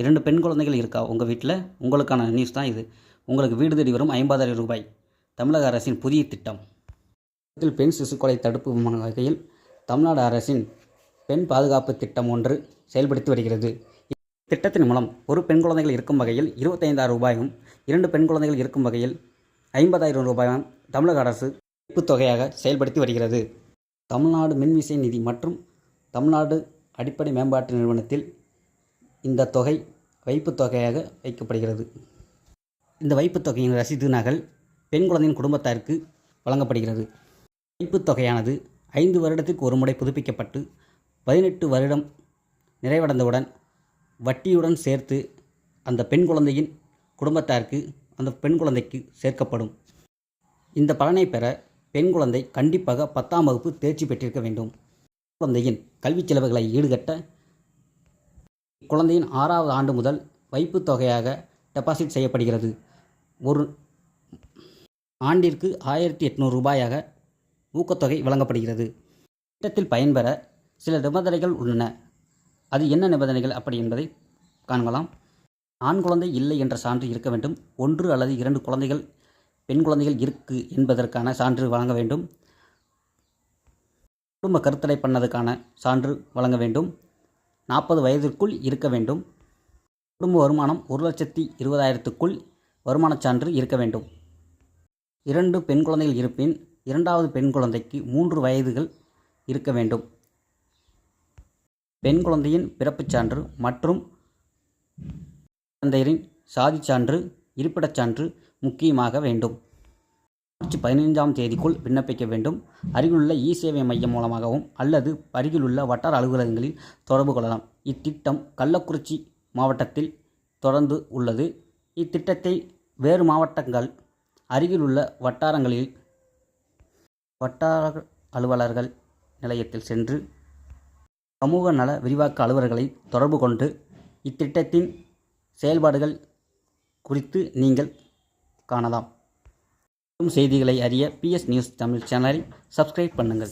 இரண்டு பெண் குழந்தைகள் இருக்கா உங்கள் வீட்டில் உங்களுக்கான நியூஸ் தான் இது. உங்களுக்கு வீடு தேடி வரும் ஐம்பதாயிரம் ரூபாய். தமிழக அரசின் புதிய திட்டம். தமிழகத்தில் பெண் சிசு கொலை தடுப்பு வகையில் தமிழ்நாடு அரசின் பெண் பாதுகாப்பு திட்டம் ஒன்று செயல்படுத்தி வருகிறது. திட்டத்தின் மூலம் ஒரு பெண் குழந்தைகள் இருக்கும் வகையில் இருபத்தைந்தாயிரம் ரூபாயும் இரண்டு பெண் குழந்தைகள் இருக்கும் வகையில் ஐம்பதாயிரம் ரூபாயும் தமிழக அரசு தொகையாக செயல்படுத்தி வருகிறது. தமிழ்நாடு மின்விசை நிதி மற்றும் தமிழ்நாடு அடிப்படை மேம்பாட்டு நிறுவனத்தில் இந்த தொகை வைப்புத் தொகையாக வைக்கப்படுகிறது. இந்த வைப்புத் தொகையின் ரசீது நகல் பெண் குழந்தையின் குடும்பத்தாருக்கு வழங்கப்படுகிறது. வைப்புத் தொகையானது ஐந்து வருடத்திற்கு ஒரு முறை புதுப்பிக்கப்பட்டு பதினெட்டு வருடம் நிறைவடைந்தவுடன் வட்டியுடன் சேர்த்து அந்த பெண் குழந்தையின் குடும்பத்தாருக்கு அந்த பெண் குழந்தைக்கு சேர்க்கப்படும். இந்த பலனை பெற பெண் குழந்தை கண்டிப்பாக பத்தாம் வகுப்பு தேர்ச்சி பெற்றிருக்க வேண்டும். குழந்தையின் கல்விச் செலவுகளை ஈடுகட்ட குழந்தையின் ஆறாவது ஆண்டு முதல் வைப்பு தொகையாக டெபாசிட் செய்யப்படுகிறது. ஒரு ஆண்டிற்கு ஆயிரத்தி எட்நூறு ரூபாயாக ஊக்கத்தொகை வழங்கப்படுகிறது. திட்டத்தில் பயன்பெற சில நிபந்தனைகள் உள்ளன. அது என்ன நிபந்தனைகள் அப்படி என்பதை காண்கலாம். ஆண் குழந்தை இல்லை என்ற சான்று இருக்க வேண்டும். ஒன்று அல்லது இரண்டு குழந்தைகள் பெண் குழந்தைகள் இருக்கு என்பதற்கான சான்று வழங்க வேண்டும். குடும்ப கருத்தடை பண்ணதுக்கான சான்று வழங்க வேண்டும். நாற்பது வயதிற்குள் இருக்க வேண்டும். குடும்ப வருமானம் ஒரு லட்சத்தி இருபதாயிரத்துக்குள் வருமானச் சான்று இருக்க வேண்டும். இரண்டு பெண் குழந்தைகள் இருப்பின் இரண்டாவது பெண் குழந்தைக்கு மூன்று வயதுகள் இருக்க வேண்டும். பெண் குழந்தையின் பிறப்புச் சான்று மற்றும் குழந்தையரின் சாதிச் சான்று இருப்பிடச் சான்று முக்கியமாக வேண்டும். மார்ச் பதினைஞ்சாம் தேதிக்குள் விண்ணப்பிக்க வேண்டும். அருகிலுள்ள இ சேவை மையம் மூலமாகவும் அல்லது அருகிலுள்ள வட்டார அலுவலகங்களில் தொடர்பு கொள்ளலாம். இத்திட்டம் கள்ளக்குறிச்சி மாவட்டத்தில் தொடர்ந்து உள்ளது. இத்திட்டத்தை வேறு மாவட்டங்கள் அருகிலுள்ள வட்டாரங்களில் வட்டார அலுவலர்கள் நிலையத்தில் சென்று சமூக நல விரிவாக்க அலுவலர்களை தொடர்பு கொண்டு இத்திட்டத்தின் செயல்பாடுகள் குறித்து நீங்கள் காணலாம். செய்திகளை அறிய பிஎஸ் நியூஸ் தமிழ் சேனலை சப்ஸ்கிரைப் பண்ணுங்கள்.